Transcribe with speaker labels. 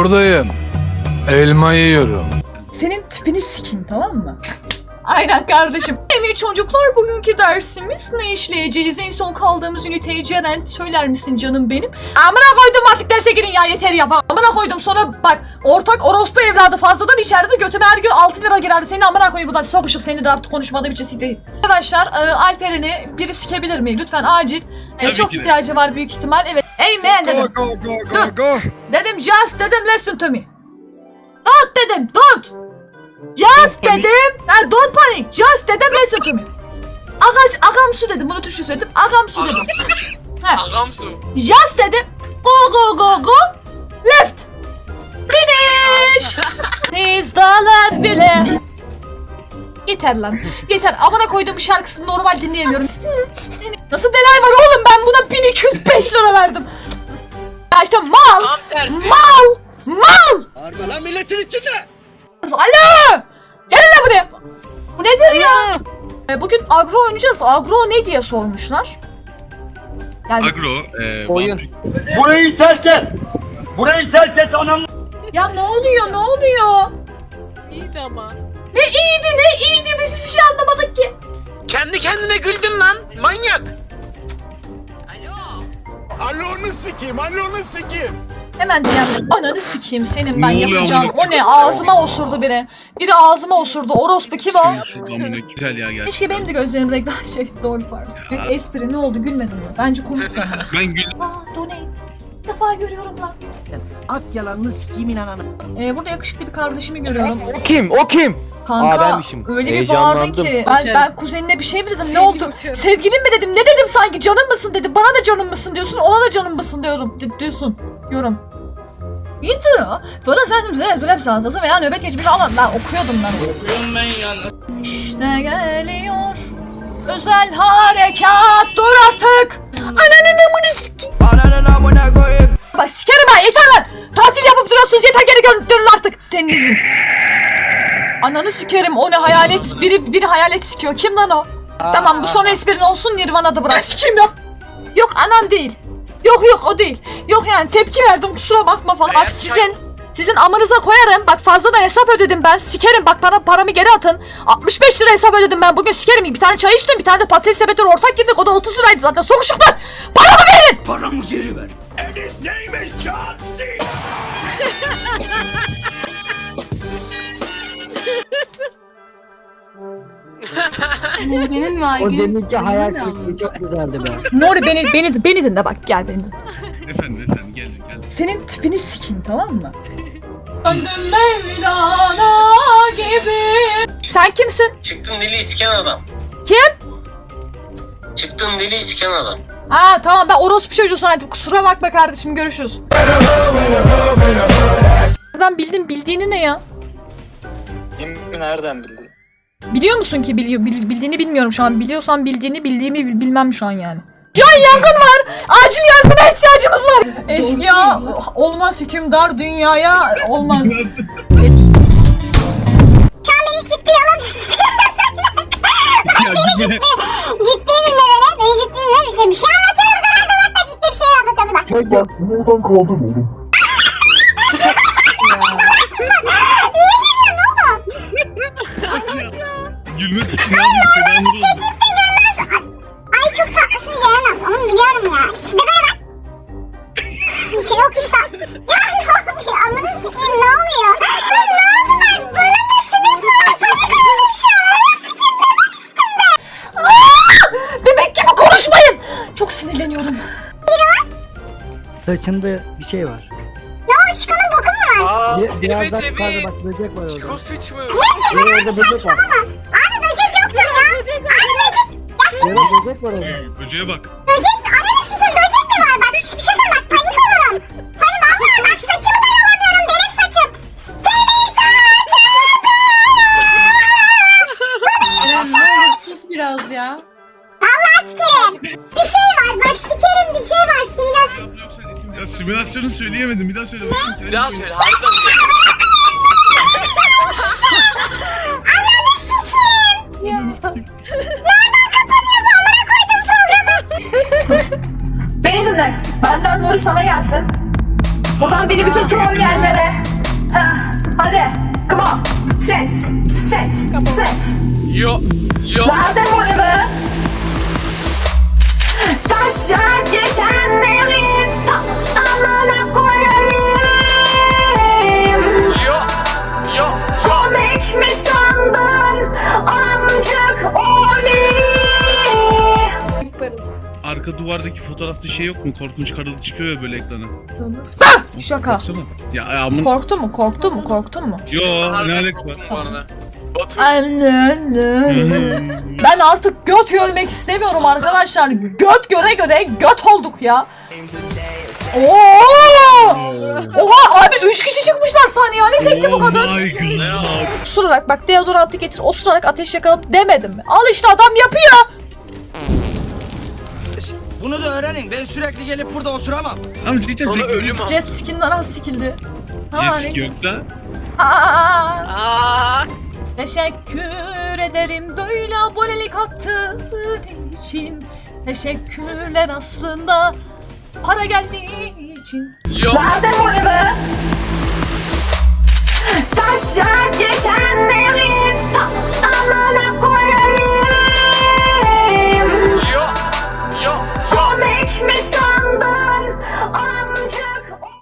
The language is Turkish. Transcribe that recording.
Speaker 1: buradayım. Elma yiyorum.
Speaker 2: Senin tipini sikeyim tamam mı? Aynen kardeşim. Evet çocuklar bugünkü dersimiz ne işleyeceğiz? En son kaldığımız üniteyi Ceren söyler misin canım benim? Amına koydum artık derse girin ya yeter ya. Amına koydum sonra bak ortak orospu evladı fazladan içeride götüme her gün 6 lira girerdi. Seni amına koyayım buradan sokuşuk seni de artık konuşmadığım için siktir. Arkadaşlar e, Alperen'i biri sikebilir mi? Lütfen acil. E,
Speaker 3: Tabii
Speaker 2: çok
Speaker 3: ki de.
Speaker 2: ihtiyacı var büyük ihtimal. Evet. Man dedim.
Speaker 3: Go go go go go.
Speaker 2: Dedim just dedim listen to me. Don't dedim don't. Just
Speaker 3: Don't
Speaker 2: dedim. Ha, don't panic. Just dedim listen to me. Aga, agamsu dedim. Bunu Türkçe söyledim. Agamsu dedim. Ha.
Speaker 4: Agamsu.
Speaker 2: Just dedim. Go go go go. Left. Finish. Pizzalar bile. Yeter lan. Yeter. Amına koyduğum şarkısını normal dinleyemiyorum. Nasıl delay var oğlum ben buna 1205 lira verdim. Ya işte mal.
Speaker 4: Tam tersi.
Speaker 2: Mal! Mal!
Speaker 5: Bağırma lan milletin içinde.
Speaker 2: Alo! Gelin lan buraya! Bu nedir ya? E, Bugün agro oynayacağız. Agro ne diye sormuşlar. Yani
Speaker 3: Agro. E,
Speaker 6: Oyun.
Speaker 5: Burayı terk et. Burayı terk et anam.
Speaker 2: ya ne oluyor ne oluyor?
Speaker 4: İyiydi ama.
Speaker 2: Ne iyiydi ne iyiydi biz hiçbir şey anlamadık ki.
Speaker 4: Kendi kendine güldün lan. Manyak.
Speaker 5: Alonu sikeyim, alonu sikeyim.
Speaker 2: Hemen diyeceğim. Ananı sikeyim senin ben
Speaker 3: Ne oluyor
Speaker 2: yapacağım.
Speaker 3: amına
Speaker 2: O ne ağzıma osurdu biri. Biri ağzıma osurdu. Orospu kim o?
Speaker 3: Güzel ya gel.
Speaker 2: Keşke benim de gözlerim renkli. Şey doğru pardon.
Speaker 3: Ya.
Speaker 2: Espri ne oldu gülmedin mi? Bence komikti.
Speaker 3: Ben gül.
Speaker 2: Aa donate. Bir defa görüyorum lan.
Speaker 5: At yalanını sikeyim inananı.
Speaker 2: Ee, burada yakışıklı bir kardeşimi görüyorum.
Speaker 6: O kim? O kim?
Speaker 2: Kanka
Speaker 6: Aa, benmişim.
Speaker 2: öyle bir bağırdın
Speaker 6: Heyecanlandım.
Speaker 2: ki. Ben, ben kuzenine bir şey mi dedim ne oldu? Sevgilin mi dedim ne dedim sanki canın mısın dedim. Bana da canın mısın diyorsun ona da canın mısın diyorum. di- diyorsun. Diyorum. İyiydi ya. Böyle sen bize epilepsi hastası veya nöbet geçmiş alan. Ben okuyordum ben. İşte geliyor. Özel harekat dur artık. Ananın amını sikeyim. Bak sikerim ha yeter lan. Tatil yapıp duruyorsunuz yeter geri dönün artık. Denizin. Ananı sikerim o ne hayalet biri biri hayalet sikiyor. Kim lan o? Tamam bu son esprin olsun Nirvana'da bırak. Sikim ya. Yok anan değil. Yok yok o değil. Yok yani tepki verdim kusura bakma falan. Bak sizin sizin amınıza koyarım. Bak fazladan hesap ödedim ben. Sikerim bak bana paramı geri atın. 65 lira hesap ödedim ben. Bugün sikerim. Bir tane çay içtim. Bir tane de patates sepetine ortak girdik. O da 30 liraydı zaten. Sokuşuklar. Paramı verin.
Speaker 5: Paramı geri ver.
Speaker 7: Nuri'nin mi
Speaker 6: O
Speaker 7: Aygül'ün?
Speaker 6: deminki hayal kırıklığı çok güzeldi be.
Speaker 2: Nuri beni beni beni dinle bak gel beni dinle.
Speaker 3: Efendim efendim gelin gelin.
Speaker 2: Senin tipini sikeyim tamam mı? Döndüm Mevlana gibi. Sen kimsin?
Speaker 4: Çıktın deli isken adam.
Speaker 2: Kim?
Speaker 4: Çıktın deli isken adam.
Speaker 2: Aa tamam ben orospu çocuğu sanatım. Kusura bakma kardeşim görüşürüz. Nereden bildin? Bildiğini ne ya?
Speaker 8: Kim nereden bildin?
Speaker 2: Biliyor musun ki biliyor bil- bildiğini bilmiyorum şu an. Biliyorsan bildiğini bildiğimi bil- bilmem şu an yani. Can yangın var. Acil yardıma ihtiyacımız var. Eşkıya olmaz hükümdar dünyaya olmaz.
Speaker 3: ya gibi.
Speaker 9: Ciddi mi böyle? Beni ciddi mi? Bir şey, bir şey anlatıyorum ben de ciddi bir şey anlatıyorum da.
Speaker 6: Çocuk.
Speaker 3: Gülme tutun abi. Selamünaleyküm.
Speaker 9: Ay çok tatlısın Ceren Onu biliyorum ya. İşte bebeğe bak. Hiç yok işte. Ya ne oluyor? Amına sikeyim ne oluyor? Ne oldu bak? Bana bir sinek var. Çocuk öldü şu an.
Speaker 2: Aa! Bebek gibi konuşmayın. Çok sinirleniyorum.
Speaker 6: Saçında bir şey var.
Speaker 9: Ne o çıkanın boku mu var?
Speaker 4: Aa,
Speaker 6: Bir, biraz
Speaker 4: evet
Speaker 6: daha
Speaker 4: evet.
Speaker 6: yukarıda bak böcek var orada.
Speaker 4: Çikosu mu?
Speaker 6: Bir orada böcek var.
Speaker 9: Abi
Speaker 6: Orada böcek var orada.
Speaker 3: Ee, Böceğe bak.
Speaker 9: Böcek mi? Ananı sizin böcek mi var? Bak bir şey söyle bak panik olurum. Hani vallahi bak saçımı dayanamıyorum benim saçım. Senin saçın.
Speaker 7: Eren ne olur sus biraz ya.
Speaker 9: Allah sikerim. Bir şey var bak sikerim bir şey var simülasyon.
Speaker 3: Yok sen isim. Ya simülasyonu söyleyemedim. Bir daha söyle bakayım.
Speaker 4: Bir daha söyle. Harbiden.
Speaker 7: Ya.
Speaker 2: Beni dinle. sana gelsin. Buradan beni bütün trollerlere. Ha, hadi. Come on. Ses. Ses. Ses.
Speaker 4: Yo. Yo.
Speaker 2: Nerede bu evi? Taşlar geçenlerin.
Speaker 3: Aman duvardaki fotoğrafta şey yok mu? Korkunç karılı çıkıyor ya böyle ekrana.
Speaker 2: Ah, Şaka.
Speaker 3: Baksana. Ya amın.
Speaker 2: Korktun mu? Korktun mu? Korktun mu?
Speaker 3: Yo ne alakası var?
Speaker 4: korktum bu arada. Batu.
Speaker 2: Anne, anne. Ben artık göt görmek istemiyorum arkadaşlar. Göt göre göre göt olduk ya. Oo! Oha abi 3 kişi çıkmışlar sahneye. Ne tekti bu kadın?
Speaker 3: Oh.
Speaker 2: Osurarak bak deodorantı getir osurarak ateş yakalım demedim mi? Al işte adam yapıyor.
Speaker 5: Bunu da öğrenin. Ben sürekli gelip burada oturamam.
Speaker 3: Ama cidden
Speaker 4: Sonra ölüm.
Speaker 2: Jet skin'den nasıl sikildi? Ha,
Speaker 3: Jet
Speaker 2: ne-
Speaker 3: yoksa.
Speaker 2: Aa!
Speaker 4: Aa.
Speaker 2: Teşekkür ederim böyle abonelik attığın için. Teşekkürler aslında para geldiği için.
Speaker 4: Yo.
Speaker 2: Nerede bu eve? Taşlar geçen